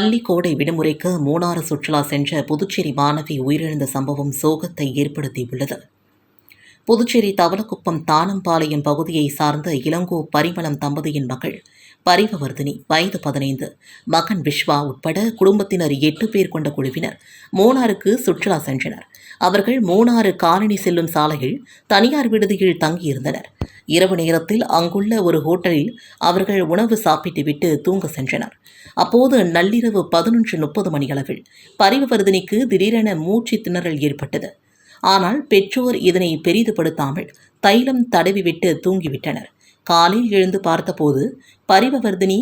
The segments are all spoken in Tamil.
பள்ளி கோடை விடுமுறைக்கு மூணாறு சுற்றுலா சென்ற புதுச்சேரி மாணவி உயிரிழந்த சம்பவம் சோகத்தை ஏற்படுத்தியுள்ளது. புதுச்சேரி தவளக்குப்பம் தானம்பாளையம் பகுதியை சார்ந்த இளங்கோ பரிமளம் தம்பதியின் மகள் பரிவவர்தினி வயது பதினைந்து மகன் விஸ்வா உட்பட குடும்பத்தினர் எட்டு பேர் கொண்ட குழுவினர் மூணாருக்கு சுற்றுலா சென்றனர். அவர்கள் மூணாறு காலனி செல்லும் சாலையில் தனியார் விடுதியில் தங்கியிருந்தனர். இரவு நேரத்தில் அங்குள்ள ஒரு ஹோட்டலில் அவர்கள் உணவு சாப்பிட்டுவிட்டு தூங்க சென்றனர். அப்போது நள்ளிரவு பதினொன்று முப்பது மணியளவில் பரிவவர்தினிக்கு திடீரென மூச்சு திணறல் ஏற்பட்டது. ஆனால் பெற்றோர் இதனை பெரிதுபடுத்தாமல் தைலம் தடவிவிட்டு தூங்கிவிட்டனர். காலையில் எழுந்து பார்த்தபோது பரிவவர்தினி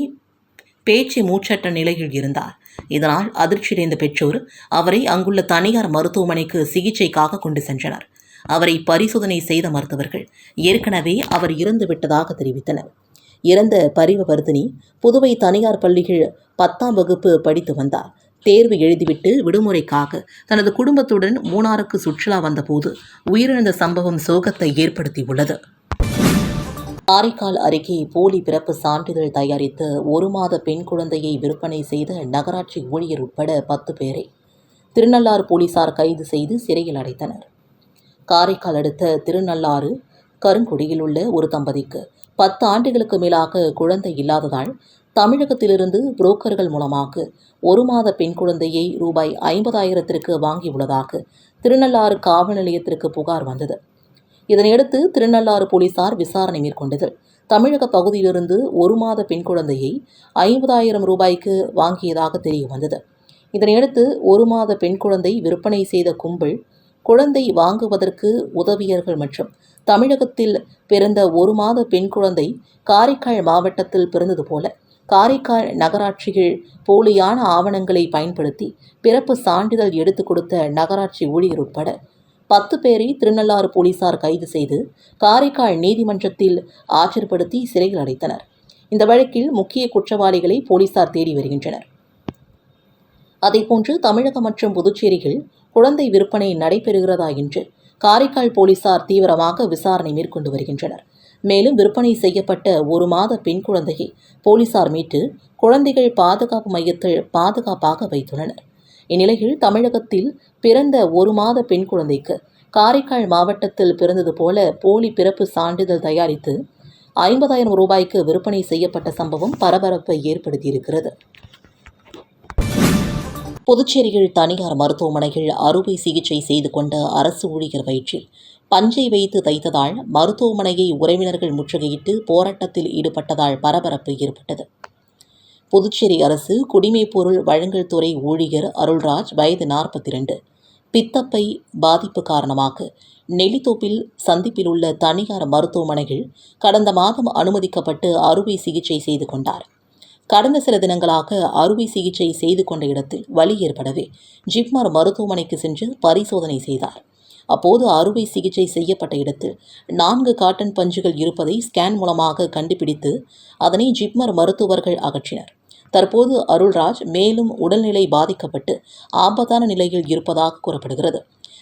பேச்சு மூச்சற்ற நிலையில் இருந்தார். இதனால் அதிர்ச்சியடைந்த பெற்றோர் அவரை அங்குள்ள தனியார் மருத்துவமனைக்கு சிகிச்சைக்காக கொண்டு சென்றனர். அவரை பரிசோதனை செய்த மருத்துவர்கள் ஏற்கனவே அவர் இறந்து விட்டதாக தெரிவித்தனர். இறந்த பரிவவர்தினி புதுவை தனியார் பள்ளியில் பத்தாம் வகுப்பு படித்து வந்தார். தேர்வு எழுதிவிட்டு விடுமுறைக்காக தனது குடும்பத்துடன் மூணாருக்கு சுற்றுலா வந்தபோது உயிரிழந்த சம்பவம் சோகத்தை ஏற்படுத்தியுள்ளது. காரைக்கால் அருகே போலி பிறப்பு சான்றிதழ் தயாரித்து ஒரு மாத பெண் குழந்தையை விற்பனை செய்த நகராட்சி ஊழியர் உட்பட பத்து பேரை திருநள்ளாறு போலீசார் கைது செய்து சிறையில் அடைத்தனர். காரைக்கால் அடுத்த திருநள்ளாறு கருங்குடியில் உள்ள ஒரு தம்பதிக்கு பத்து ஆண்டுகளுக்கு மேலாக குழந்தை இல்லாததால் தமிழகத்திலிருந்து புரோக்கர்கள் மூலமாக ஒரு மாத பெண் குழந்தையை ரூபாய் ஐம்பதாயிரத்திற்கு வாங்கியுள்ளதாக திருநள்ளாறு காவல் நிலையத்திற்கு புகார் வந்தது. இதனையடுத்து திருநள்ளாறு போலீசார் விசாரணை மேற்கொண்டது. தமிழக பகுதியிலிருந்து ஒரு மாத பெண் குழந்தையை ஐம்பதாயிரம் ரூபாய்க்கு வாங்கியதாக தெரிய வந்தது இதனையடுத்து ஒரு மாத பெண் குழந்தை விற்பனை செய்த கும்பல் குழந்தை வாங்குவதற்கு உதவியர்கள் மற்றும் தமிழகத்தில் பிறந்த ஒரு மாத பெண் குழந்தை காரைக்கால் மாவட்டத்தில் பிறந்தது போல காரைக்கால் நகராட்சிகள் போலியான ஆவணங்களை பயன்படுத்தி பிறப்பு சான்றிதழ் எடுத்துக் கொடுத்த நகராட்சி ஊழியர் உட்பட பத்து பேரை திருநள்ளாறு போலீசார் கைது செய்து காரைக்கால் நீதிமன்றத்தில் ஆஜர்படுத்தி சிறையில் அடைத்தனர். இந்த வழக்கில் முக்கிய குற்றவாளிகளை போலீசார் தேடி வருகின்றனர். அதேபோன்று தமிழகம் மற்றும் புதுச்சேரியில் குழந்தை விற்பனை நடைபெறுகிறதா என்று காரைக்கால் போலீசார் தீவிரமாக விசாரணை மேற்கொண்டு வருகின்றனர். மேலும் விற்பனை செய்யப்பட்ட ஒரு மாத பெண் குழந்தையை போலீசார் மீட்டு குழந்தைகள் பாதுகாப்பு மையத்தில் பாதுகாப்பாக வைத்துள்ளனர். இந்நிலையில் தமிழகத்தில் பிறந்த ஒரு மாத பெண் குழந்தைக்கு காரைக்கால் மாவட்டத்தில் பிறந்தது போல போலி பிறப்பு சான்றிதழ் தயாரித்து ஐம்பதாயிரம் ரூபாய்க்கு விற்பனை செய்யப்பட்ட சம்பவம் பரபரப்பை ஏற்படுத்தியிருக்கிறது. புதுச்சேரியில் தனியார் மருத்துவமனையில் அறுவை சிகிச்சை செய்து கொண்ட அரசு ஊழியர் வயிற்றில் பஞ்சை வைத்து தைத்ததால் மருத்துவமனையை உறவினர்கள் முற்றுகையிட்டு போராட்டத்தில் ஈடுபட்டதால் பரபரப்பு ஏற்பட்டது. புதுச்சேரி அரசு குடிமைப்பொருள் வழங்கல் துறை ஊழியர் அருள்ராஜ் வயது நாற்பத்தி ரெண்டு பித்தப்பை பாதிப்பு காரணமாக நெல்லித்தோப்பில் சந்திப்பில் உள்ள தனியார் மருத்துவமனையில் கடந்த மாதம் அனுமதிக்கப்பட்டு அறுவை சிகிச்சை செய்து கொண்டார். கடந்த சில தினங்களாக அறுவை சிகிச்சை செய்து கொண்ட இடத்தில் வலி ஏற்படவே ஜிப்மர் மருத்துவமனைக்கு சென்று பரிசோதனை செய்தார். அப்போது அறுவை சிகிச்சை செய்யப்பட்ட இடத்தில் நான்கு காட்டன் பஞ்சுகள் இருப்பதை ஸ்கேன் மூலமாக கண்டுபிடித்து அதனை ஜிப்மர் மருத்துவர்கள் அகற்றினர். தற்போது அருள்ராஜ் மேலும் உடல்நிலை பாதிக்கப்பட்டு ஆபத்தான நிலையில் இருப்பதாக கூறப்படுகிறது.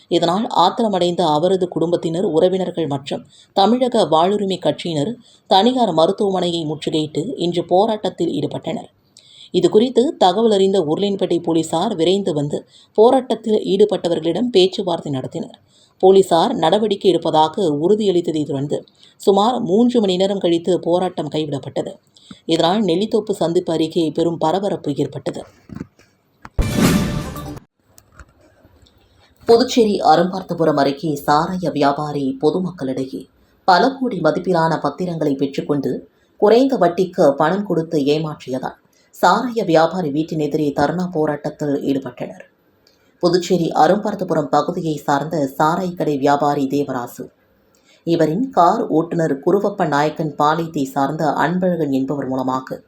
இதனால் ஆத்திரமடைந்த அவரது குடும்பத்தினர் உறவினர்கள் மற்றும் தமிழக வாழ்வுரிமை கட்சியினர் தனியார் மருத்துவமனையை முற்றுகையிட்டு இன்று போராட்டத்தில் ஈடுபட்டனர். இதுகுறித்து தகவல் அறிந்த உருளைன்பேட்டை போலீசார் விரைந்து வந்து போராட்டத்தில் ஈடுபட்டவர்களிடம் பேச்சுவார்த்தை நடத்தினர். போலீசார் நடவடிக்கை எடுப்பதாக உறுதியளித்ததை தொடர்ந்து சுமார் மூன்று மணி நேரம் கழித்து போராட்டம் கைவிடப்பட்டது. இதனால் நெல்லித்தோப்பு சந்திப்பு அருகே பெரும் பரபரப்பு ஏற்பட்டது. புதுச்சேரி அரும்பார்த்தபுரம் அருகே சாராய வியாபாரி பொதுமக்களிடையே பல கோடி மதிப்பிலான பத்திரங்களை பெற்றுக்கொண்டு குறைந்த வட்டிக்கு பணம் கொடுத்து ஏமாற்றியதால் சாராய வியாபாரி வீட்டின் எதிரே தர்ணா போராட்டத்தில் ஈடுபட்டனர். புதுச்சேரி அரும்பார்த்தபுரம் பகுதியை சார்ந்த சாராய் கடை வியாபாரி தேவராசு. இவரின் கார் ஓட்டுநர் குருவப்ப நாயக்கன் பாளையத்தை சார்ந்த அன்பழகன் என்பவர் மூலமாக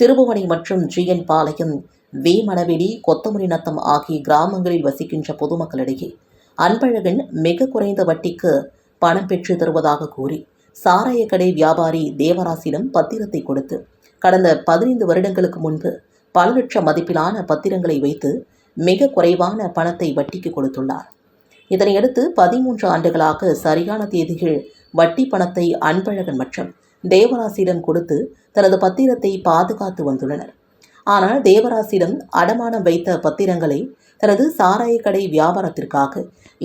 திருபுவனை மற்றும் ஜிஎன் பாளையம் வேமணவெளி கொத்தமல்லி நத்தம் ஆகிய கிராமங்களில் வசிக்கின்ற பொதுமக்களிடையே அன்பழகன் மிக குறைந்த வட்டிக்கு பணம் பெற்று தருவதாக கூறி சாராய கடை வியாபாரி தேவராசிடம் பத்திரத்தை கொடுத்து கடந்த பதினைந்து வருடங்களுக்கு முன்பு பல லட்சம் மதிப்பிலான பத்திரங்களை வைத்து மிக குறைவான பணத்தை வட்டிக்கு கொடுத்துள்ளார். இதனையடுத்து பதிமூன்று ஆண்டுகளாக சரியான தேதியில் வட்டி பணத்தை அன்பழகன் மற்றும் தேவராசியிடம் கொடுத்து தனது பத்திரத்தை பாதுகாத்து வந்துள்ளனர். ஆனால் தேவராசிடம் அடமானம் வைத்த பத்திரங்களை தனது சாராயக்கடை வியாபாரத்திற்காக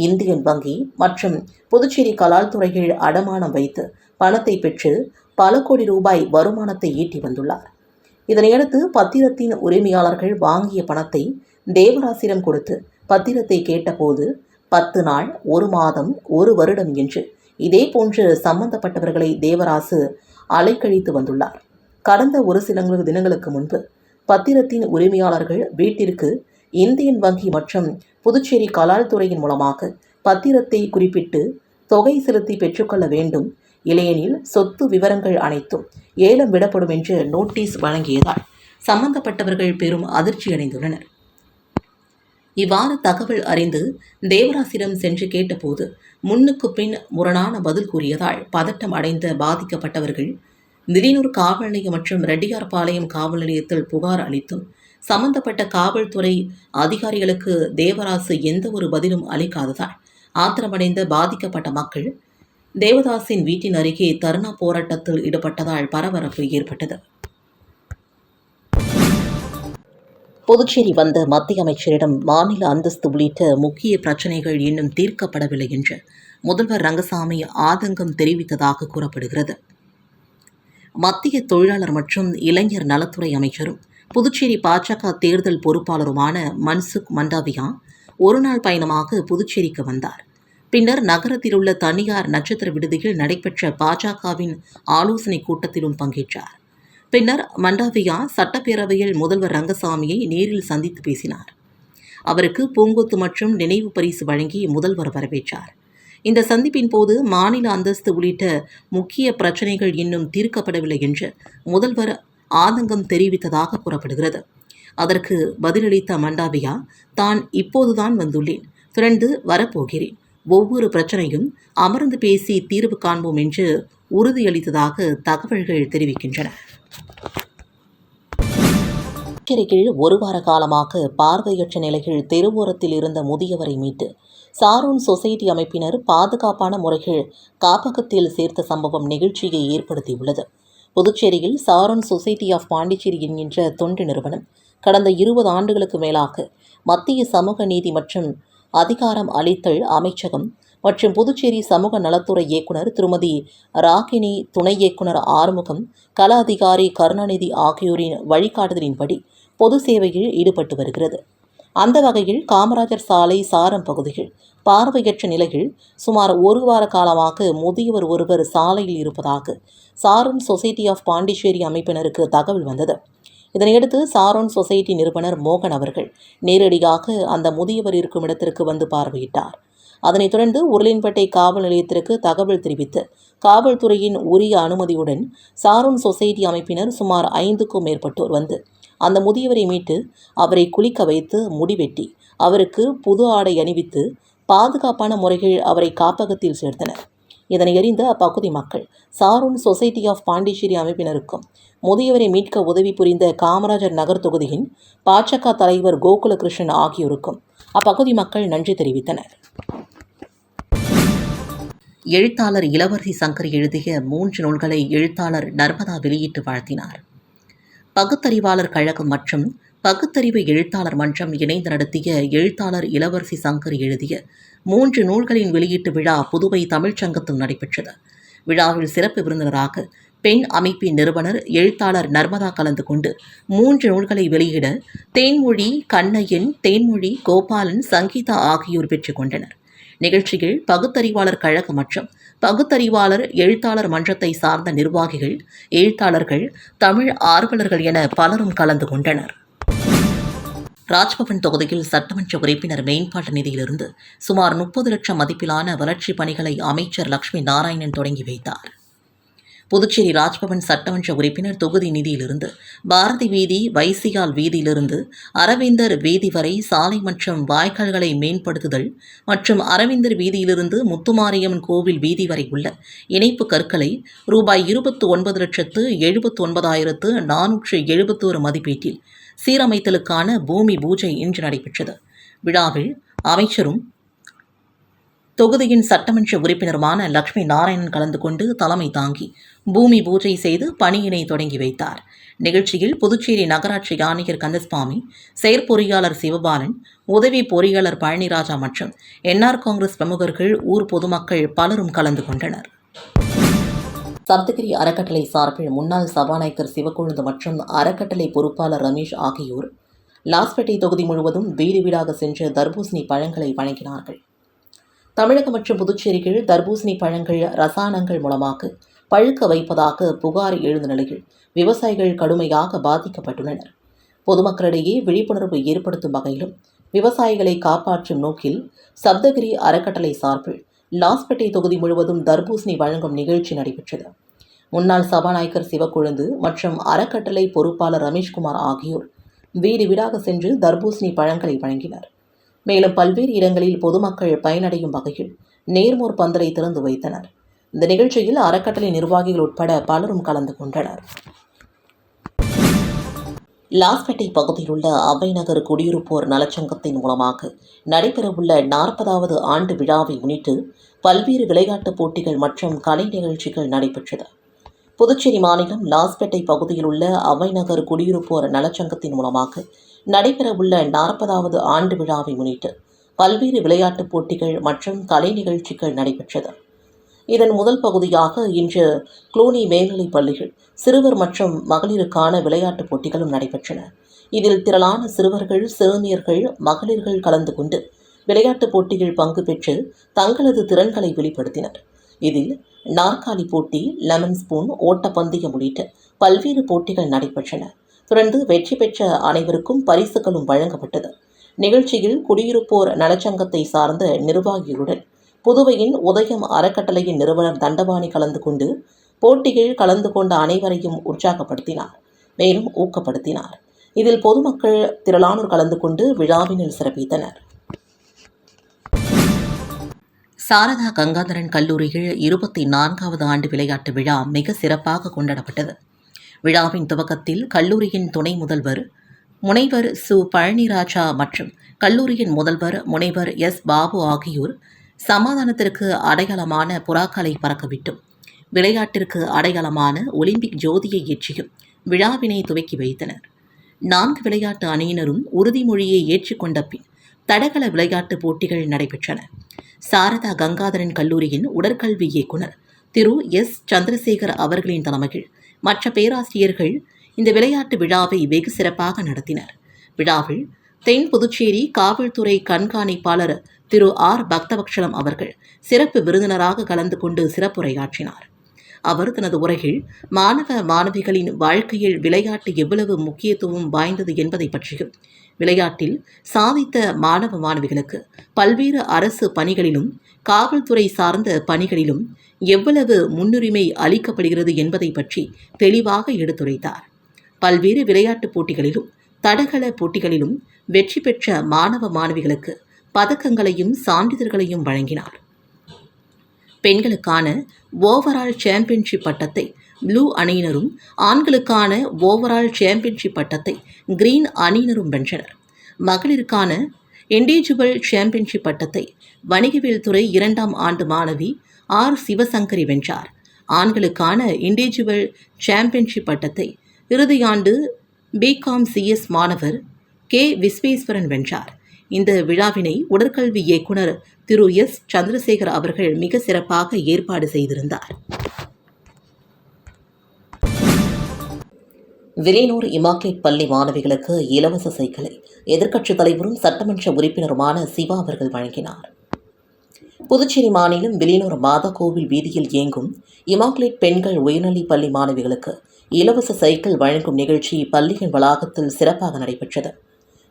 இந்தியன் வங்கி மற்றும் புதுச்சேரி கலால் துறையில் அடமானம் வைத்து பணத்தை பெற்று பல கோடி ரூபாய் வருமானத்தை ஈட்டி வந்துள்ளார். இதனையடுத்து பத்திரத்தின் உரிமையாளர்கள் வாங்கிய பணத்தை தேவராசிடம் கொடுத்து பத்திரத்தை கேட்டபோது பத்து நாள் ஒரு மாதம் ஒரு வருடம் என்று இதே போன்று சம்பந்தப்பட்டவர்களை தேவராசு அலைக்கழித்து வந்துள்ளார். கடந்த ஒரு சில தினங்களுக்கு முன்பு பத்திரத்தின் உரிமையாளர்கள் வீட்டிற்கு இந்தியன் வங்கி மற்றும் புதுச்சேரி கலால் துறையின் மூலமாக பத்திரத்தை குறிப்பிட்டு தொகை செலுத்தி பெற்றுக்கொள்ள வேண்டும் இல்லையெனில் சொத்து விவரங்கள் அனைத்தும் ஏலம் விடப்படும் என்று நோட்டீஸ் வழங்கியதால் சம்பந்தப்பட்டவர்கள் பெரும் அதிர்ச்சியடைந்துள்ளனர். இவ்வாறு தகவல் அறிந்து தேவராசிடம் சென்று கேட்டபோது முன்னுக்கு பின் முரணான பதில் கூறியதால் பதட்டம் அடைந்த பாதிக்கப்பட்டவர்கள் திடீனூர் காவல் நிலையம் மற்றும் ரெட்டியார்பாளையம் காவல் நிலையத்தில் புகார் அளித்தும் சம்பந்தப்பட்ட காவல்துறை அதிகாரிகளுக்கு தேவராசு எந்த ஒரு பதிலும் அளிக்காததால் ஆத்திரமடைந்த பாதிக்கப்பட்ட மக்கள் தேவதாசின் வீட்டின் அருகே தர்ணா போராட்டத்தில் ஈடுபட்டதால் பரபரப்பு ஏற்பட்டது. புதுச்சேரி வந்த மத்திய அமைச்சரிடம் மாநில அந்தஸ்து உள்ளிட்ட முக்கிய பிரச்சினைகள் இன்னும் தீர்க்கப்படவில்லை என்று முதல்வர் ரங்கசாமி ஆதங்கம் தெரிவித்ததாக கூறப்படுகிறது. மத்திய தொழிலாளர் மற்றும் இளைஞர் நலத்துறை அமைச்சரும் புதுச்சேரி பாஜக தேர்தல் பொறுப்பாளருமான மன்சுக் மண்டாவியா ஒருநாள் பயணமாக புதுச்சேரிக்கு வந்தார். பின்னர் நகரத்தில் உள்ள தனியார் நட்சத்திர விடுதியில் நடைபெற்ற பாஜகவின் ஆலோசனைக் கூட்டத்திலும் பங்கேற்றார். பின்னர் மண்டாவியா சட்டப்பேரவையில் முதல்வர் ரங்கசாமியை நேரில் சந்தித்து பேசினார். அவருக்கு பூங்கொத்து மற்றும் நினைவு பரிசு வழங்கி முதல்வர் வரவேற்றார். இந்த சந்திப்பின் போது மாநில அந்தஸ்து உள்ளிட்ட முக்கிய பிரச்சினைகள் இன்னும் தீர்க்கப்படவில்லை என்று முதல்வர் ஆதங்கம் தெரிவித்ததாக கூறப்படுகிறது. அதற்கு பதிலளித்த மண்டாவியா தான் இப்போதுதான் வந்துள்ளேன். தொடர்ந்து வரப்போகிறேன். ஒவ்வொரு பிரச்சனையும் அமர்ந்து பேசி தீர்வு காண்போம் என்று உறுதியளித்ததாக தகவல்கள் தெரிவிக்கின்றன. புதுச்சேரியில் ஒரு வார காலமாக பார்வையற்ற நிலையில் தெருவோரத்தில் இருந்த முதியவரை மீட்டு சாரூன் சொசைட்டி அமைப்பினர் பாதுகாப்பான முறையில் காப்பகத்தில் சேர்த்த சம்பவம் நிகழ்ச்சியை ஏற்படுத்தியுள்ளது. புதுச்சேரியில் சாரூன் சொசைட்டி ஆஃப் பாண்டிச்சேரி என்கின்ற தொண்டு நிறுவனம் கடந்த இருபது ஆண்டுகளுக்கு மேலாக மத்திய சமூக நீதி மற்றும் அதிகாரம் அளித்தல் அமைச்சகம் மற்றும் புதுச்சேரி சமூக நலத்துறை இயக்குனர் திருமதி ராகினி துணை இயக்குனர் ஆறுமுகம் கல அதிகாரி கருணாநிதி ஆகியோரின் வழிகாட்டுதலின்படி பொது சேவையில் ஈடுபட்டு வருகிறது. அந்த வகையில் காமராஜர் சாலை சாரம் பகுதியில் பார்வையற்ற நிலையில் சுமார் ஒரு வார காலமாக முதியவர் ஒருவர் சாலையில் இருப்பதாக சாரம் சொசைட்டி ஆஃப் பாண்டிச்சேரி அமைப்பினருக்கு தகவல் வந்தது. இதனையடுத்து சாரோன் சொசைட்டி நிறுவனர் மோகன் அவர்கள் நேரடியாக அந்த முதியவர் இருக்கும் இடத்திற்கு வந்து பார்வையிட்டார். அதனைத் தொடர்ந்து உருளின்பேட்டை காவல் நிலையத்திற்கு தகவல் தெரிவித்து காவல்துறையின் உரிய அனுமதியுடன் சாரோன் சொசைட்டி அமைப்பினர் சுமார் ஐந்துக்கும் மேற்பட்டோர் வந்து அந்த முதியவரை மீட்டு அவரை குளிக்க வைத்து முடிவெட்டி அவருக்கு புது ஆடை அணிவித்து பாதுகாப்பான முறைகள் அவரை காப்பகத்தில் சேர்த்தனர். இதனை அறிந்த அப்பகுதி மக்கள் சாரூன் சொசைட்டி ஆஃப் பாண்டிச்சேரி அமைப்பினருக்கும் முதியவரை மீட்க உதவி புரிந்த காமராஜர் நகர் தொகுதியின் பாஜக தலைவர் கோகுலகிருஷ்ணன் ஆகியோருக்கும் அப்பகுதி மக்கள் நன்றி தெரிவித்தனர். எழுத்தாளர் இளவரசி சங்கர் எழுதிய மூன்று நூல்களை எழுத்தாளர் நர்மதா வெளியிட்டு வாழ்த்தினார். பகுத்தறிவாளர் கழகம் மற்றும் பகுத்தறிவு எழுத்தாளர் மன்றம் இணைந்து நடத்திய எழுத்தாளர் இளவரசி சங்கர் எழுதிய மூன்று நூல்களின் வெளியீட்டு விழா புதுவை தமிழ்ச்சங்கத்தில் நடைபெற்றது. விழாவில் சிறப்பு விருந்தினராக பெண் அமைப்பின் நிறுவனர் எழுத்தாளர் நர்மதா கலந்து கொண்டு மூன்று நூல்களை வெளியிட தேன்மொழி கண்ணையன் தேன்மொழி கோபாலன் சங்கீதா ஆகியோர் பெற்றுக் கொண்டனர். நிகழ்ச்சியில் பகுத்தறிவாளர் கழகம் மற்றும் பகுத்தறிவாளர் எழுத்தாளர் மன்றத்தை சார்ந்த நிர்வாகிகள் எழுத்தாளர்கள் தமிழ் ஆர்வலர்கள் என பலரும் கலந்து கொண்டனர். ராஜ்பவன் தொகுதியில் சட்டமன்ற உறுப்பினர் மேம்பாட்டு நிதியிலிருந்து சுமார் முப்பது லட்சம் மதிப்பிலான வளர்ச்சிப் பணிகளை அமைச்சர் லட்சுமி நாராயணன் தொடங்கி வைத்தார். புதுச்சேரி ராஜ்பவன் சட்டமன்ற உறுப்பினர் தொகுதி நிதியிலிருந்து பாரதி வீதி வைசியால் வீதியிலிருந்து அரவிந்தர் வீதி வரை சாலை மற்றும் வாய்க்கால்களை மேம்படுத்துதல் மற்றும் அரவிந்தர் வீதியிலிருந்து முத்துமாரியம்மன் கோவில் வீதி வரை உள்ள இணைப்பு கற்களை ரூபாய் இருபத்து ஒன்பது லட்சத்து எழுபத்து ஒன்பதாயிரத்து நானூற்று எழுபத்தோரு மதிப்பீட்டில் சீரமைத்தலுக்கான பூமி பூஜை இன்று நடைபெற்றது. விழாவில் அமைச்சரும் தொகுதியின் சட்டமன்ற உறுப்பினருமான லக்ஷ்மி நாராயணன் கலந்து கொண்டு தலைமை தாங்கி பூமி பூஜை செய்து பணியினை தொடங்கி வைத்தார். நிகழ்ச்சியில் புதுச்சேரி நகராட்சி ஆணையர் கந்தசுவாமி செயற்பொறியாளர் சிவபாலன் உதவி பொறியாளர் பழனிராஜா மற்றும் என்ஆர் காங்கிரஸ் பிரமுகர்கள் ஊர் பொதுமக்கள் பலரும் கலந்து கொண்டனர். சப்தகிரி அறக்கட்டளை சார்பில் முன்னாள் சபாநாயகர் சிவக்கொழுந்து மற்றும் அறக்கட்டளை பொறுப்பாளர் ரமேஷ் ஆகியோர் லாஸ்பேட்டை தொகுதி முழுவதும் வீடு வீடாக சென்று தர்பூசணி பழங்களை வழங்கினார்கள் தமிழகம் மற்றும் புதுச்சேரியில் தர்பூசணி பழங்கள் ரசாயனங்கள் மூலமாக பழுக்க வைப்பதாக புகார் எழுந்த நிலையில் விவசாயிகள் கடுமையாக பாதிக்கப்பட்டுள்ளனர். பொதுமக்களிடையே விழிப்புணர்வு ஏற்படுத்தும் வகையிலும் விவசாயிகளை காப்பாற்றும் நோக்கில் சப்தகிரி அறக்கட்டளை சார்பில் லாஸ்பேட்டை தொகுதி முழுவதும் தர்பூசணி வழங்கும் நிகழ்ச்சி நடைபெற்றது. முன்னாள் சபாநாயகர் சிவக்கொழுந்து மற்றும் அறக்கட்டளை பொறுப்பாளர் ரமேஷ்குமார் ஆகியோர் வீடு வீடாக சென்று தர்பூசணி பழங்களை வழங்கினர். மேலும் பல்வேறு இடங்களில் பொதுமக்கள் பயனடையும் வகையில் நேர்மோர் பந்தலை திறந்து வைத்தனர். இந்த நிகழ்ச்சியில் அறக்கட்டளை நிர்வாகிகள் உட்பட பலரும் கலந்து கொண்டனர். லாஸ்பேட்டை பகுதியில் உள்ள அவை நகர் குடியிருப்போர் நலச்சங்கத்தின் மூலமாக நடைபெறவுள்ள நாற்பதாவது ஆண்டு விழாவை முன்னிட்டு பல்வேறு விளையாட்டுப் போட்டிகள் மற்றும் கலை நிகழ்ச்சிகள் நடைபெற்றது. புதுச்சேரி மாநிலம் லாஸ்பேட்டை பகுதியில் உள்ள அவை நகர் குடியிருப்போர் நலச்சங்கத்தின் மூலமாக நடைபெறவுள்ள நாற்பதாவது ஆண்டு விழாவை முன்னிட்டு பல்வேறு விளையாட்டுப் போட்டிகள் மற்றும் கலை நிகழ்ச்சிகள் நடைபெற்றது. இதன் முதல் பகுதியாக இன்று குளூனி மேல்நிலைப் பள்ளிகள் சிறுவர் மற்றும் மகளிருக்கான விளையாட்டுப் போட்டிகளும் நடைபெற்றன. இதில் திரளான சிறுவர்கள் சிறுமியர்கள் மகளிர்கள் கலந்து கொண்டு விளையாட்டுப் போட்டியில் பங்கு பெற்று தங்களது திறன்களை வெளிப்படுத்தினர். இதில் நாற்காலி போட்டி லெமன் ஸ்பூன் ஓட்டப்பந்தயம் உள்ளிட்ட பல்வேறு போட்டிகள் நடைபெற்றன. தொடர்ந்து வெற்றி பெற்ற அனைவருக்கும் பரிசுகளும் வழங்கப்பட்டது. நிகழ்ச்சியில் குடியிருப்போர் நலச்சங்கத்தை சார்ந்த நிர்வாகிகளுடன் புதுவையின் உதயம் அறக்கட்டளையின் நிறுவனர் தண்டபாணி கலந்து கொண்டு போட்டியில் கலந்து கொண்ட அனைவரையும் உற்சாகப்படுத்தினார். மேலும் ஊக்கப்படுத்தினார். இதில் பொதுமக்கள் திரளானோர் கலந்து கொண்டு விழாவினில் சிறப்பித்தனர். சாரதா கங்காதரன் கல்லூரியில் இருபத்தி நான்காவது ஆண்டு விளையாட்டு விழா மிக சிறப்பாக கொண்டாடப்பட்டது. விழாவின் துவக்கத்தில் கல்லூரியின் துணை முதல்வர் முனைவர் சு. பழனிராஜா மற்றும் கல்லூரியின் முதல்வர் முனைவர் எஸ். பாபு ஆகியோர் சமாதானத்திற்கு அடையாளமான புறாக்களை பறக்கவிட்டும். விளையாட்டிற்கு அடையாளமான ஒலிம்பிக் ஜோதியை ஏற்றியும் விழாவினை துவக்கி வைத்தனர். நான்கு விளையாட்டு அணியினரும் உறுதிமொழியை ஏற்றுக்கொண்ட பின் தடகள விளையாட்டு போட்டிகள் நடைபெற்றன. சாரதா கங்காதரன் கல்லூரியின் உடற்கல்வி இயக்குனர் திரு எஸ். சந்திரசேகர் அவர்களின் தலைமையில் மற்ற பேராசிரியர்கள் இந்த விளையாட்டு விழாவை வெகு சிறப்பாக நடத்தினர். விழாவில் தென் புதுச்சேரி காவல்துறை கண்காணிப்பாளர் திரு ஆர். பக்தபக்ஷலம் அவர்கள் சிறப்பு விருந்தினராக கலந்து கொண்டு சிறப்புரையாற்றினார். அவர் தனது உரையில் மாணவ மாணவிகளின் வாழ்க்கையில் விளையாட்டு எவ்வளவு முக்கியத்துவம் வாய்ந்தது என்பதை பற்றியும் விளையாட்டில் சாதித்த மாணவ மாணவிகளுக்கு பல்வேறு அரசு பணிகளிலும் காவல்துறை சார்ந்த பணிகளிலும் எவ்வளவு முன்னுரிமை அளிக்கப்படுகிறது என்பதை பற்றி தெளிவாக எடுத்துரைத்தார். பல்வேறு விளையாட்டுப் போட்டிகளிலும் தடகள போட்டிகளிலும் வெற்றி பெற்ற மாணவ மாணவிகளுக்கு பதக்கங்களையும் சான்றிதழ்களையும் வழங்கினார். பெண்களுக்கான ஓவரால் சாம்பியன்ஷிப் பட்டத்தை ப்ளூ அணியினரும் ஆண்களுக்கான ஓவரால் சாம்பியன்ஷிப் பட்டத்தை கிரீன் அணியினரும் வென்றனர். மகளிருக்கான இண்டிவிஜுவல் சாம்பியன்ஷிப் பட்டத்தை வணிகவியல் துறை இரண்டாம் ஆண்டு மாணவி ஆர். சிவசங்கரி வென்றார். ஆண்களுக்கான இண்டிவிஜுவல் சாம்பியன்ஷிப் பட்டத்தை இறுதியாண்டு பிகாம் சிஎஸ் மாணவர் கே. விஸ்வேஸ்வரன் வென்றார். இந்த விழாவினை உடற்கல்வி இயக்குனர் திரு. எஸ். சந்திரசேகர் அவர்கள் மிக சிறப்பாக ஏற்பாடு செய்திருந்தார். விலையூர் இமாக்கேட் பள்ளி மாணவிகளுக்கு இலவச சைக்கிளை எதிர்க்கட்சித் தலைவரும் சட்டமன்ற உறுப்பினருமான சிவா அவர்கள் வழங்கினார். புதுச்சேரி மாநிலம் விலையூர் மாதா கோவில் வீதியில் இயங்கும் இமாக்லேட் பெண்கள் உயர்நிலைப் பள்ளி மாணவிகளுக்கு இலவச சைக்கிள் வழங்கும் நிகழ்ச்சி பள்ளியின் வளாகத்தில் சிறப்பாக நடைபெற்றது.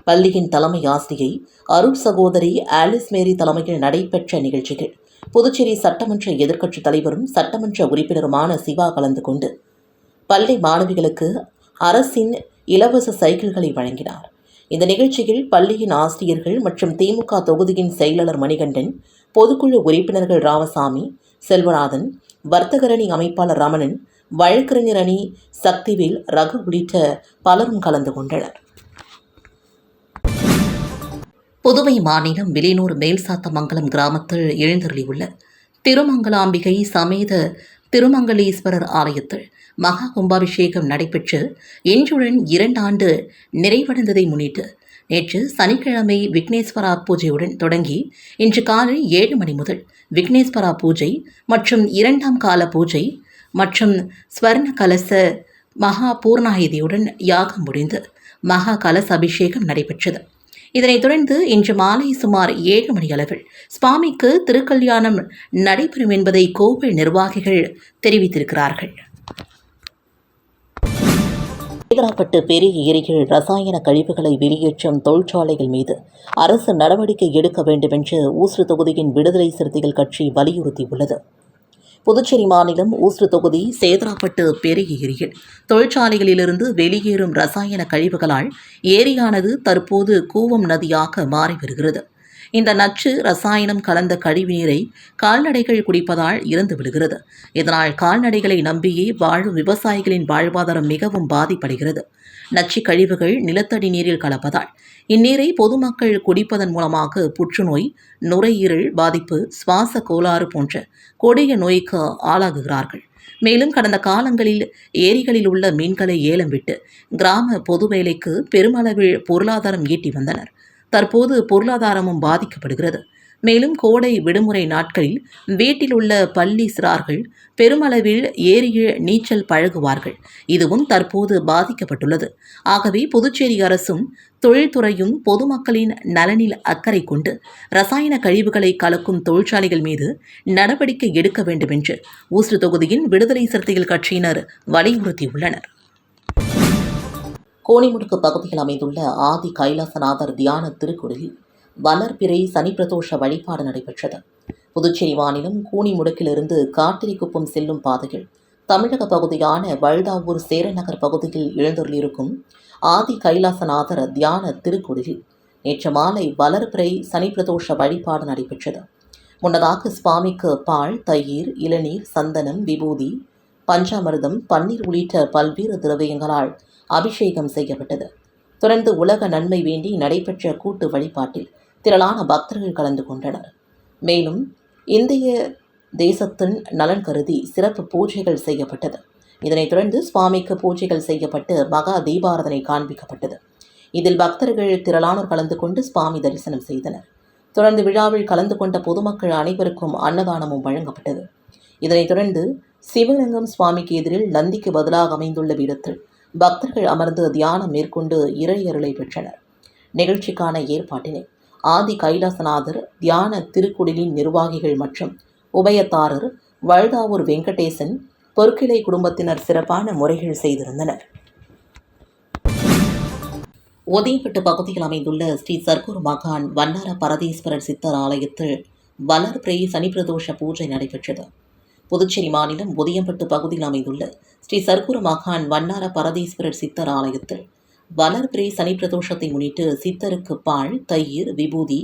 பள்ளியின் தலைமை ஆசிரியை அருள் சகோதரி ஆலிஸ் மேரி தலைமையில் நடைபெற்ற நிகழ்ச்சிகள் புதுச்சேரி சட்டமன்ற எதிர்க்கட்சித் தலைவரும் சட்டமன்ற உறுப்பினருமான சிவா கலந்து கொண்டு பள்ளி மாணவிகளுக்கு அரசின் இலவச சைக்கிள்களை வழங்கினார். இந்த நிகழ்ச்சியில் பள்ளியின் ஆசிரியர்கள் மற்றும் திமுக தொகுதியின் செயலாளர் மணிகண்டன் பொதுக்குழு உறுப்பினர்கள் ராமசாமி செல்வநாதன் வர்த்தகரணி அமைப்பாளர் ரமணன் வழக்கறிஞர் அணி சக்திவேல் ரகு உள்ளிட்ட பலரும் கலந்து கொண்டனர். புதுவை மாநிலம் விலையூர் மேல்சாத்தமங்கலம் கிராமத்தில் எழுந்தருளியுள்ள திருமங்கலாம்பிகை சமேத திருமங்கலீஸ்வரர் ஆலயத்தில் மகா கும்பாபிஷேகம் நடைபெற்று இன்றுடன் இரண்டு ஆண்டு நிறைவடைந்ததை முன்னிட்டு நேற்று சனிக்கிழமை விக்னேஸ்வரா பூஜையுடன் தொடங்கி இன்று காலை ஏழு மணி முதல் விக்னேஸ்வரா பூஜை மற்றும் இரண்டாம் கால பூஜை மற்றும் ஸ்வர்ண கலச மகா பூர்ணாயுதியுடன் யாகம் முடிந்து மகா கலச அபிஷேகம் நடைபெற்றது. இதனைத் தொடர்ந்து இன்று மாலை சுமார் ஏழு மணி அளவில் சுவாமிக்கு திருக்கல்யாணம் நடைபெறும் என்பதை கோவில் நிர்வாகிகள் தெரிவித்திருக்கிறார்கள். சேதராப்பட்டு பெரிய ஏரியில் ரசாயன கழிவுகளை வெளியேற்றும் தொழிற்சாலைகள் மீது அரசு நடவடிக்கை எடுக்க வேண்டும் என்று ஊசு தொகுதியின் விடுதலை சிறுத்தைகள் கட்சி வலியுறுத்தியுள்ளது. புதுச்சேரி மாநிலம் ஊசு தொகுதி சேதராப்பட்டு பெரிய ஏரியில் தொழிற்சாலைகளிலிருந்து வெளியேறும் ரசாயன கழிவுகளால் ஏரியானது தற்போது கூவம் நதியாக மாறி வருகிறது. இந்த நச்சு ரசாயனம் கலந்த கழிவுநீரை கால்நடைகள் குடிப்பதால் இறந்து விடுகிறது. இதனால் கால்நடைகளை நம்பியே வாழும் விவசாயிகளின் வாழ்வாதாரம் மிகவும் பாதிப்படைகிறது. நச்சு கழிவுகள் நிலத்தடி நீரில் கலப்பதால் இந்நீரை பொதுமக்கள் குடிப்பதன் மூலமாக புற்றுநோய் நுரையீரல் பாதிப்பு சுவாச கோளாறு போன்ற கொடிய நோய்க்கு ஆளாகுகிறார்கள். மேலும் கடந்த காலங்களில் ஏரிகளில் உள்ள மீன்களை ஏலம் விட்டு கிராம பொது வேலைக்கு பெருமளவில் பொருளாதாரம் ஈட்டி வந்தனர். தற்போது பொருளாதாரமும் பாதிக்கப்படுகிறது. மேலும் கோடை விடுமுறை நாட்களில் வீட்டில் உள்ள பள்ளி சிறார்கள் பெருமளவில் ஏரியில் நீச்சல் பழகுவார்கள். இதுவும் தற்போது பாதிக்கப்பட்டுள்ளது. ஆகவே புதுச்சேரி அரசும் தொழில்துறையும் பொதுமக்களின் நலனில் அக்கறை கொண்டு ரசாயன கழிவுகளை கலக்கும் தொழிற்சாலைகள் மீது நடவடிக்கை எடுக்க வேண்டும் என்று ஊசு தொகுதியின் விடுதலை சிறுத்தைகள் கட்சியினர் வலியுறுத்தியுள்ளனர். கோணிமுடுக்கு பகுதியில் அமைந்துள்ள ஆதி கைலாசநாதர் தியான திருக்குடிலில் வளர்பிறை சனி பிரதோஷ வழிபாடு நடைபெற்றது. புதுச்சேரி மாநிலம் கூனிமுடுக்கிலிருந்து காட்டிரிக்குப்பம் செல்லும் பாதையில் தமிழக பகுதியான வழுதாவூர் சேரநகர் பகுதியில் எழுந்தருளிருக்கும் ஆதி கைலாசநாதர் தியான திருக்குடிலில் நேற்று மாலை வளர்பிறை சனி பிரதோஷ வழிபாடு நடைபெற்றது. முன்னதாக சுவாமிக்கு பால் தயிர் இளநீர் சந்தனம் விபூதி பஞ்சாமிர்தம் பன்னீர் உள்ளிட்ட பல்வேறு திரவியங்களால் அபிஷேகம் செய்யப்பட்டது. தொடர்ந்து உலக நன்மை வேண்டி நடைபெற்ற கூட்டு வழிபாட்டில் திரளான பக்தர்கள் கலந்து கொண்டனர். மேலும் இந்திய தேசத்தின் நலன் கருதி சிறப்பு பூஜைகள் செய்யப்பட்டது. இதனைத் தொடர்ந்து சுவாமிக்கு பூஜைகள் செய்யப்பட்டு மகா தீபாரதனை காண்பிக்கப்பட்டது. இதில் பக்தர்கள் திரளானோர் கலந்து கொண்டு சுவாமி தரிசனம் செய்தனர். தொடர்ந்து விழாவில் கலந்து கொண்ட பொதுமக்கள் அனைவருக்கும் அன்னதானமும் வழங்கப்பட்டது. இதனைத் தொடர்ந்து சிவலிங்கம் சுவாமிக்கு எதிரில் நந்திக்கு பதிலாக அமைந்துள்ள வீடத்தில் பக்தர்கள் அமர்ந்து தியானம் மேற்கொண்டு இறையருளை பெற்றனர். நிகழ்ச்சிக்கான ஏற்பாட்டினை ஆதி கைலாசநாதர் தியான திருக்குடிலின் நிர்வாகிகள் மற்றும் உபயத்தாரர் வழுதாவூர் வெங்கடேசன் பொற்கிளை குடும்பத்தினர் சிறப்பான முறைகள் செய்திருந்தனர். உதயப்பட்டு பகுதியில் அமைந்துள்ள ஸ்ரீ சர்க்குரு மகான் வண்ணார பரதீஸ்வரர் சித்தர் ஆலயத்தில் வளர்பிறை சனிப்பிரதோஷ பூஜை நடைபெற்றது. புதுச்சேரி மாநிலம் உதியம்பட்டு பகுதியில் அமைந்துள்ள ஸ்ரீ சர்க்குரு மகான் வண்ணார பரதீஸ்வரர் சித்தர் ஆலயத்தில் வளர்பிறை சனி பிரதோஷத்தை முன்னிட்டு சித்தருக்கு பால் தயிர் விபூதி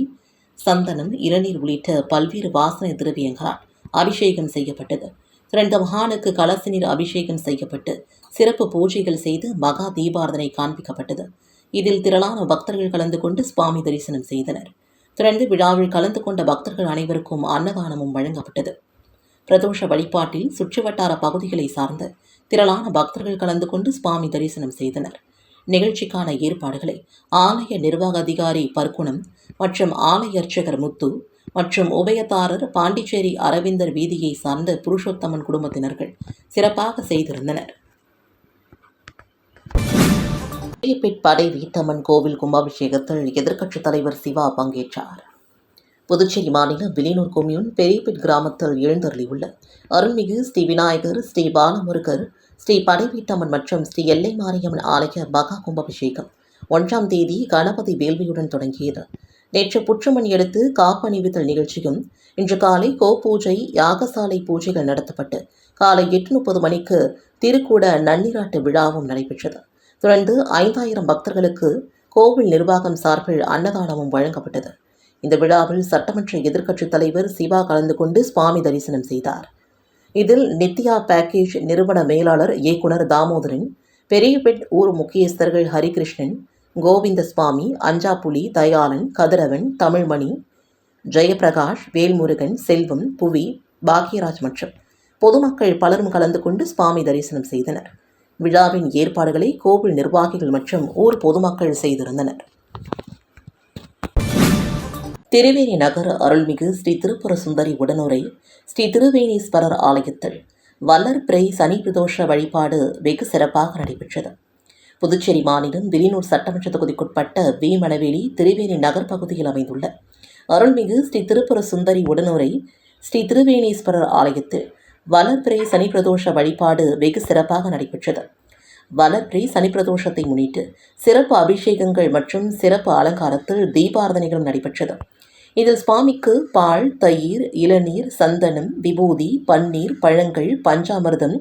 சந்தனம் இளநீர் உள்ளிட்ட பல்வேறு வாசனை திரவியங்களால் அபிஷேகம் செய்யப்பட்டது. இரண்டு மகானுக்கு கலச நீர் அபிஷேகம் செய்யப்பட்டு சிறப்பு பூஜைகள் செய்து மகா தீபாரதனை காண்பிக்கப்பட்டது. இதில் திரளான பக்தர்கள் கலந்து கொண்டு சுவாமி தரிசனம் செய்தனர். தொடர்ந்து விழாவில் கலந்து கொண்ட பக்தர்கள் அனைவருக்கும் அன்னதானமும் வழங்கப்பட்டது. பிரதோஷ வழிபாட்டில் சுற்றுவட்டார பகுதிகளை சார்ந்த திரளான பக்தர்கள் கலந்து கொண்டு சுவாமி தரிசனம் செய்தனர். நிகழ்ச்சிக்கான ஏற்பாடுகளை ஆலய நிர்வாக அதிகாரி பர்க்குணம் மற்றும் ஆலய அர்ச்சகர் முத்து மற்றும் உபயதாரர் பாண்டிச்சேரி அரவிந்தர் வீதியை சார்ந்த புருஷோத்தமன் குடும்பத்தினர்கள் சிறப்பாக செய்திருந்தனர். படை வீட்டம்மன் கோவில் கும்பாபிஷேகத்தில் எதிர்க்கட்சித் தலைவர் சிவா பங்கேற்றார். புதுச்சேரி மாநிலம் விலியனூர் கொம்யூன் பெரியபெட் கிராமத்தில் எழுந்தருளியுள்ள அருள்மிகு ஸ்ரீ விநாயகர் ஸ்ரீ பாலமுருகர் ஸ்ரீ படைவீட்டம்மன் மற்றும் ஸ்ரீ எல்லை மாரியம்மன் ஆலய மகா கும்பாபிஷேகம் ஒன்றாம் தேதி கணபதி வேள்வியுடன் தொடங்கியது. நேற்று புற்றுமணி எடுத்து காப்பணிவித்தல் நிகழ்ச்சியும் இன்று காலை கோபூஜை யாகசாலை பூஜைகள் நடத்தப்பட்டு காலை எட்டு முப்பது மணிக்கு திருக்கூட நன்னீராட்டு விழாவும் நடைபெற்றது. தொடர்ந்து ஐந்தாயிரம் பக்தர்களுக்கு கோவில் நிர்வாகம் சார்பில் அன்னதானமும் வழங்கப்பட்டது. இந்த விழாவில் சட்டமன்ற எதிர்க்கட்சித் தலைவர் சிவா கலந்து கொண்டு சுவாமி தரிசனம் செய்தார். இதில் நித்யா பேக்கேஜ் நிறுவன மேலாளர் இயக்குனர் தாமோதரன் பெரியபெட் ஊர் முக்கியஸ்தர்கள் ஹரிகிருஷ்ணன் கோவிந்தசுவாமி அஞ்சாப்புலி தயாளன் கதிரவன் தமிழ்மணி ஜெயபிரகாஷ் வேல்முருகன் செல்வம் புவி பாக்யராஜ் மற்றும் பொதுமக்கள் பலரும் கலந்து கொண்டு சுவாமி தரிசனம் செய்தனர். விழாவின் ஏற்பாடுகளை கோவில் நிர்வாகிகள் மற்றும் ஊர் பொதுமக்கள் செய்திருந்தனர். திருவேணி நகர அருள்மிகு ஸ்ரீ திருப்புர சுந்தரி உடனுரை ஸ்ரீ திருவேணீஸ்வரர் ஆலயத்தில் வல்லர் பிறை சனி பிரதோஷ வழிபாடு வெகு சிறப்பாக நடைபெற்றது. புதுச்சேரி மாநிலம் விலினூர் சட்டமன்ற தொகுதிக்குட்பட்ட வி திருவேணி நகர் பகுதியில் அமைந்துள்ள அருள்மிகு ஸ்ரீ திருப்புர சுந்தரி உடனுரை ஸ்ரீ திருவேணீஸ்வரர் ஆலயத்தில் வளர்பிறை சனி பிரதோஷ வழிபாடு வெகு சிறப்பாக நடைபெற்றது. வளர்பிறை சனி பிரதோஷத்தை முன்னிட்டு சிறப்பு அபிஷேகங்கள் மற்றும் சிறப்பு அலங்காரத்தில் தீபாரதனைகளும் நடைபெற்றது. இதில் சுவாமிக்கு பால் தயிர் இளநீர் சந்தனம் விபூதி பன்னீர் பழங்கள் பஞ்சாமிர்தம்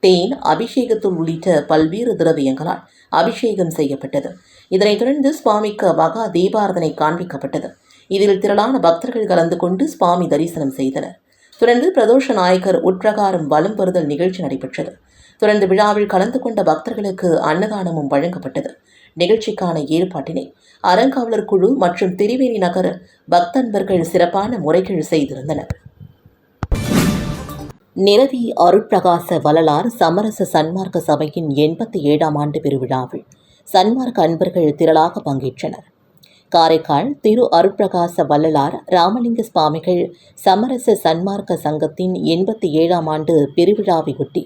தேன் அபிஷேகத்தூள் உள்ளிட்ட பல்வேறு திரவியங்களால் அபிஷேகம் செய்யப்பட்டது. இதனைத் தொடர்ந்து சுவாமிக்கு மகா தீபாரதனை காண்பிக்கப்பட்டது. இதில் திரளான பக்தர்கள் கலந்து கொண்டு சுவாமி தரிசனம் செய்தனர். தொடர்ந்து பிரதோஷ நாயகர் உட்பிரகாரம் வலம் பெறுதல் நிகழ்ச்சி நடைபெற்றது. தொடர்ந்து விழாவில் கலந்து கொண்ட பக்தர்களுக்கு அன்னதானமும் வழங்கப்பட்டது. நிகழ்ச்சிக்கான ஏற்பாட்டினை அறங்காவலர் குழு மற்றும் திரிவேணி நகர பக்தன்பர்கள் சிறப்பான முறைகள் செய்திருந்தனர். நிரவி அருட்பிரகாச வள்ளலார் சமரச சன்மார்க்க சபையின் எண்பத்தி ஏழாம் ஆண்டு பெருவிழாவில் சன்மார்க்க அன்பர்கள் திரளாக பங்கேற்றனர். காரைக்கால் திரு அருட்பிரகாச வள்ளலார் ராமலிங்க சுவாமிகள் சமரச சன்மார்க்க சங்கத்தின் எண்பத்தி ஏழாம் ஆண்டு பெருவிழாவையொட்டி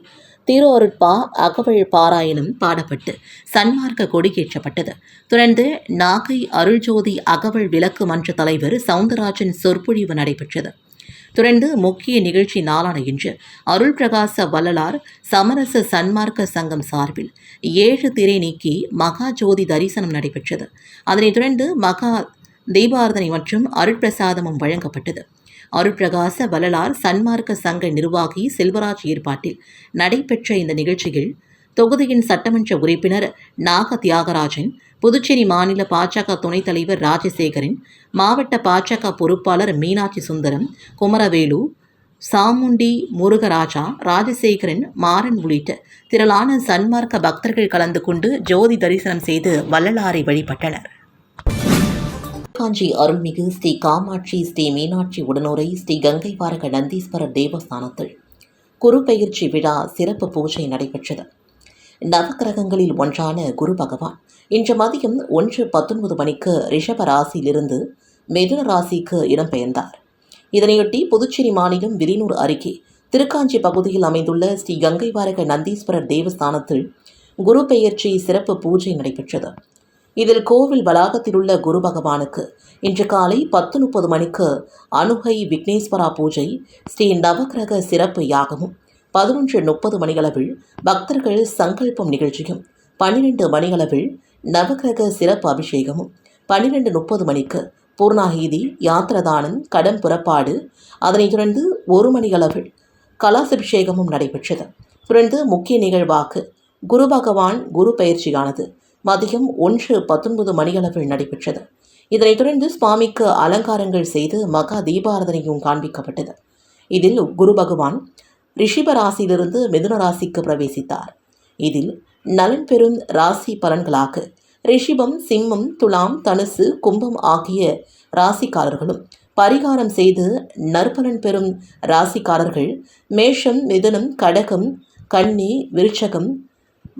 திருவருட்பா அகவழ் பாராயணம் பாடப்பட்டு சன்மார்க்க கொடியேற்றப்பட்டது தொடர்ந்து நாகை அருள்ஜோதி அகவல் விளக்கு மன்ற தலைவர் சவுந்தரராஜன் சொற்பொழிவு நடைபெற்றது. தொடர்ந்து முக்கிய நிகழ்ச்சி நாளான இன்று அருள் பிரகாச வள்ளலார் சமரச சன்மார்க்க சங்கம் சார்பில் ஏழு திரை நீக்கி மகா ஜோதி தரிசனம் நடைபெற்றது. அதனைத் தொடர்ந்து மகா தீபாரதனை மற்றும் அருட்பிரசாதமும் வழங்கப்பட்டது. அருட்பிரகாச வள்ளலார் சன்மார்க்க சங்க நிர்வாகி செல்வராஜ் ஏற்பாட்டில் நடைபெற்ற இந்த நிகழ்ச்சியில் தொகுதியின் சட்டமன்ற உறுப்பினர் நாக தியாகராஜன் புதுச்சேரி மாநில பாஜக துணைத் தலைவர் ராஜசேகரன் மாவட்ட பாஜக பொறுப்பாளர் மீனாட்சி சுந்தரம் குமரவேலு சாமுண்டி முருகராஜா ராஜசேகரன் மாறன் உள்ளிட்ட திரளான சன்மார்க்க பக்தர்கள் கலந்து கொண்டு ஜோதி தரிசனம் செய்து வள்ளலாரை வழிபட்டனர். திருக்காஞ்சி அருள்மிகு ஸ்ரீ காமாட்சி ஸ்ரீ மீனாட்சி உடனுரை ஸ்ரீ கங்கை பாரக நந்தீஸ்வரர் தேவஸ்தானத்தில் குருபெயர்ச்சி விழா சிறப்பு பூஜை நடைபெற்றது. நவக்கிரகங்களில் ஒன்றான குரு பகவான் இன்று மதியம் ஒன்று பத்தொன்பது மணிக்கு ரிஷப ராசியிலிருந்து மிதுன ராசிக்கு இடம்பெயர்ந்தார். இதனையொட்டி புதுச்சேரி மாநிலம் விரினூர் அருகே திருக்காஞ்சி பகுதியில் அமைந்துள்ள ஸ்ரீ கங்கை பாரக நந்தீஸ்வரர் தேவஸ்தானத்தில் குரு பெயர்ச்சி சிறப்பு பூஜை நடைபெற்றது. இதில் கோவில் வளாகத்தில் உள்ள குரு பகவானுக்கு இன்று காலை பத்து முப்பது மணிக்கு அனுகை விக்னேஸ்வரா பூஜை ஸ்ரீ நவக்கிரக சிறப்பு யாகமும் பதினொன்று முப்பது மணியளவில் பக்தர்கள் சங்கல்பம் நிகழ்ச்சியும் பன்னிரண்டு மணியளவில் நவக்கிரக சிறப்பு அபிஷேகமும் பன்னிரெண்டு முப்பது மணிக்கு பூர்ணாகீதி யாத்திரதானம் கடன் புறப்பாடு அதனைத் தொடர்ந்து ஒரு மணியளவில் கலாசபிஷேகமும் நடைபெற்றது. தொடர்ந்து முக்கிய நிகழ்வாக குரு பகவான் குரு பயிற்சியானது. மதியம் ஒன்று பத்தொன்பது மணியளவில் நடைபெற்றது. இதனைத் தொடர்ந்து சுவாமிக்கு அலங்காரங்கள் செய்து மகா தீபாரதனையும் காண்பிக்கப்பட்டது. இதில் குரு பகவான் ரிஷிபராசியிலிருந்து மிதுன ராசிக்கு பிரவேசித்தார். இதில் நலன் பெறும் ராசி பலன்களாக ரிஷிபம் சிம்மம் துலாம் தனுசு கும்பம் ஆகிய ராசிக்காரர்களும் பரிகாரம் செய்து நற்பலன் பெறும் ராசிக்காரர்கள் மேஷம் மிதுனம் கடகம் கன்னி விருட்சகம்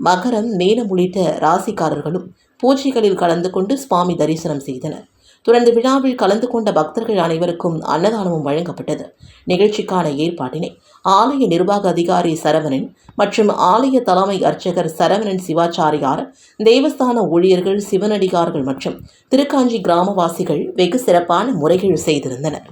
மகரம் மேனம் உள்ளிட்ட ராசிக்காரர்களும் பூஜைகளில் கலந்து கொண்டு சுவாமி தரிசனம் செய்தனர். தொடர்ந்து விழாவில் கலந்து கொண்ட பக்தர்கள் அனைவருக்கும் அன்னதானமும் வழங்கப்பட்டது. நிகழ்ச்சிக்கான ஏற்பாட்டினை ஆலய நிர்வாக அதிகாரி சரவணன் மற்றும் ஆலய தலைமை அர்ச்சகர் சரவணன் சிவாச்சாரியார் தேவஸ்தான ஊழியர்கள் சிவனடிகார்கள் மற்றும் திருக்காஞ்சி கிராமவாசிகள் வெகு சிறப்பான முறைகள் செய்திருந்தனர்.